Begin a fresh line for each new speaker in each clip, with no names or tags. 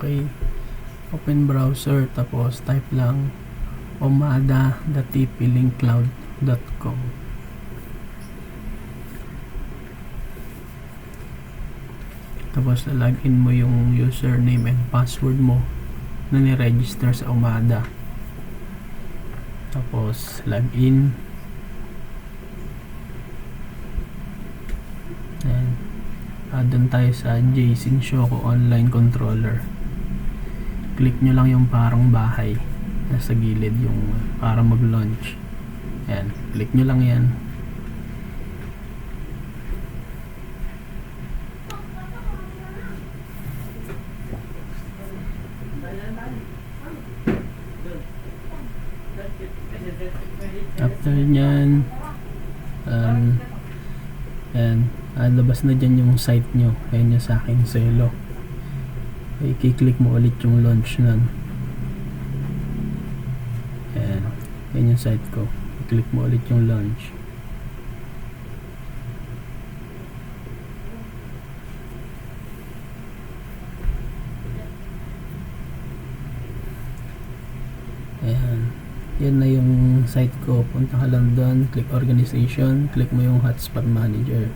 Okay. Open browser tapos type lang omada.tplinkcloud.com Tapos login mo yung username and password mo na ni-register sa Omada. Tapos login. Ayan. Ah, doon tayo sa Jason Shoko Online Controller. Click nyo lang yung parang bahay nasa gilid yung para mag-launch. Ayan. Click nyo lang yan. After nyan, um, yan, ah, na dyan yung site nyo. Ayan yung sa akin, Selo. I-click mo ulit yung launch nun. Ayan, yan yung site ko. I-click mo ulit yung launch. Ayan. Yan na yung site ko. Punta ka lang doon, click organization, click mo yung hotspot manager.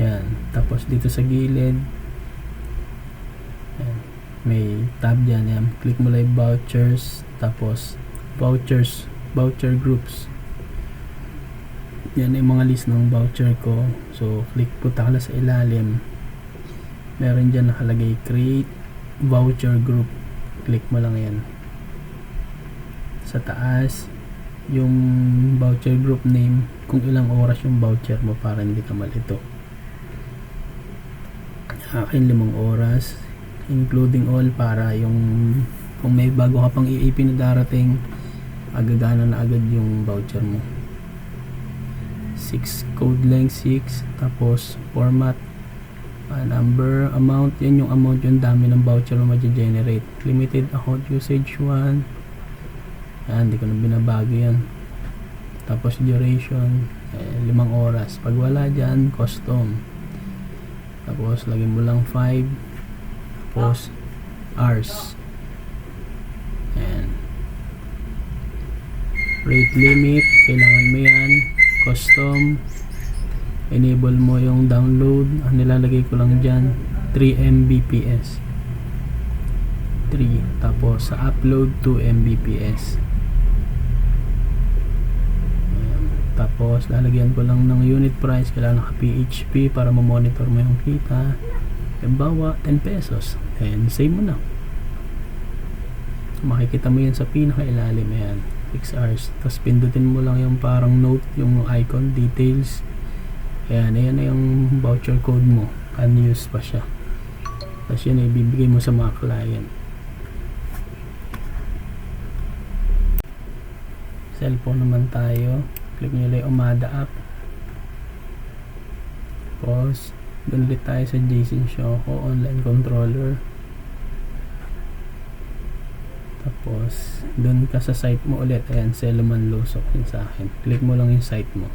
Ayan. Tapos dito sa gilid, ayan, may tab dyan. Ayan. Click mo lang vouchers. Tapos, vouchers, voucher groups. Yan yung mga list ng voucher ko. So, click po takla sa ilalim. Meron dyan nakalagay create voucher group. Click mo lang yan. Sa taas, yung voucher group name, kung ilang oras yung voucher mo para hindi ka malito. Akin limang oras, including all para yung kung may bago ka pang EAP na darating, agagana na agad yung voucher mo. 6 code length 6 tapos format uh, number amount yan yung amount yung dami ng voucher mo ma-generate limited account usage 1 yan hindi ko na binabago yan. Tapos duration eh, limang oras. Pag wala dyan custom. Tapos lagyan mo lang 5 tapos hours. Yan rate limit kailangan mo yan. Custom. Enable mo yung download. Ang nilalagay ko lang dyan 3 Mbps. 3 tapos sa upload 2 Mbps Ayan. Tapos lalagyan ko lang ng unit price. Kailangan naka PHP para ma-monitor mo yung kita. Halimbawa 10 pesos. And save mo na. Makikita mo yan sa pinaka ilalim yan 6 hours tapos pindutin mo lang yung parang note yung icon details. Ayan ayan na yung voucher code mo. Unused pa siya. Tapos yun ay ibibigay mo sa mga client. Cellphone naman tayo click nyo yung Omada app tapos dun ulit tayo sa Jason Shoko online controller tapos, doon ka sa site mo ulit. Ayan, Selaman Lusok yun sa akin. Click mo lang yung site mo.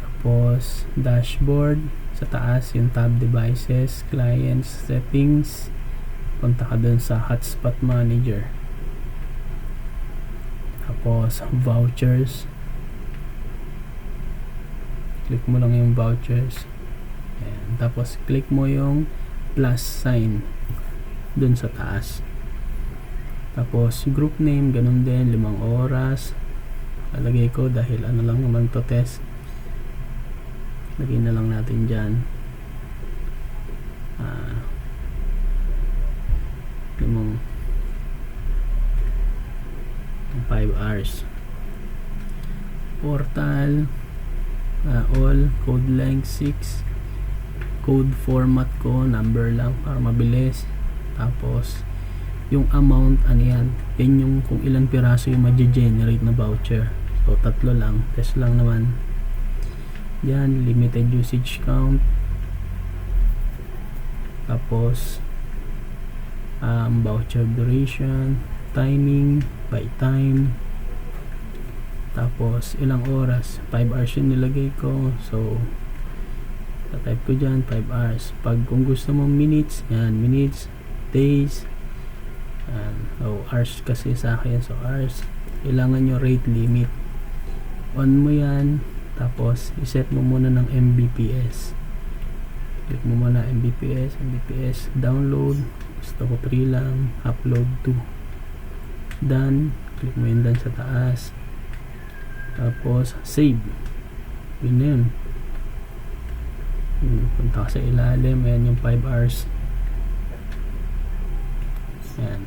Tapos, dashboard. Sa taas, yung tab devices, clients, settings. Punta ka doon sa hotspot manager. Tapos, vouchers. Click mo lang yung vouchers. Ayan. Tapos, click mo yung plus sign doon sa taas. Tapos, group name, ganun din, limang oras. Lalagay ko dahil ano lang naman to test. Lagay na lang natin dyan. Ah, limang 5 hours. Portal, ah, all, code length 6. Code format ko, number lang para mabilis. Tapos, yung amount ano yan yan yung kung ilang piraso yung ma-generate na voucher so tatlo lang test lang naman yan limited usage count tapos um, voucher duration, timing, by time, tapos ilang oras, 5 hours yung nilagay ko. So, tatype ko dyan, 5 hours. Pag kung gusto mo minutes, yan, minutes, days, yan. So, hours kasi sa akin. So, hours. Kailangan nyo rate limit. On mo yan, tapos iset mo muna ng Mbps. Click mo muna Mbps, Mbps, download. Gusto ko 3 lang, upload 2. Done. Click mo yun done sa taas. Tapos, save. Yun yun. Hmm, Punta sa ilalim. Ayan yung 5 hours. Ayan.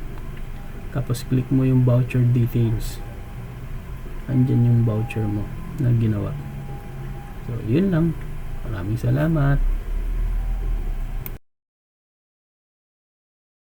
Tapos, click mo yung voucher details. Andyan yung voucher mo na ginawa. So, yun lang. Maraming salamat.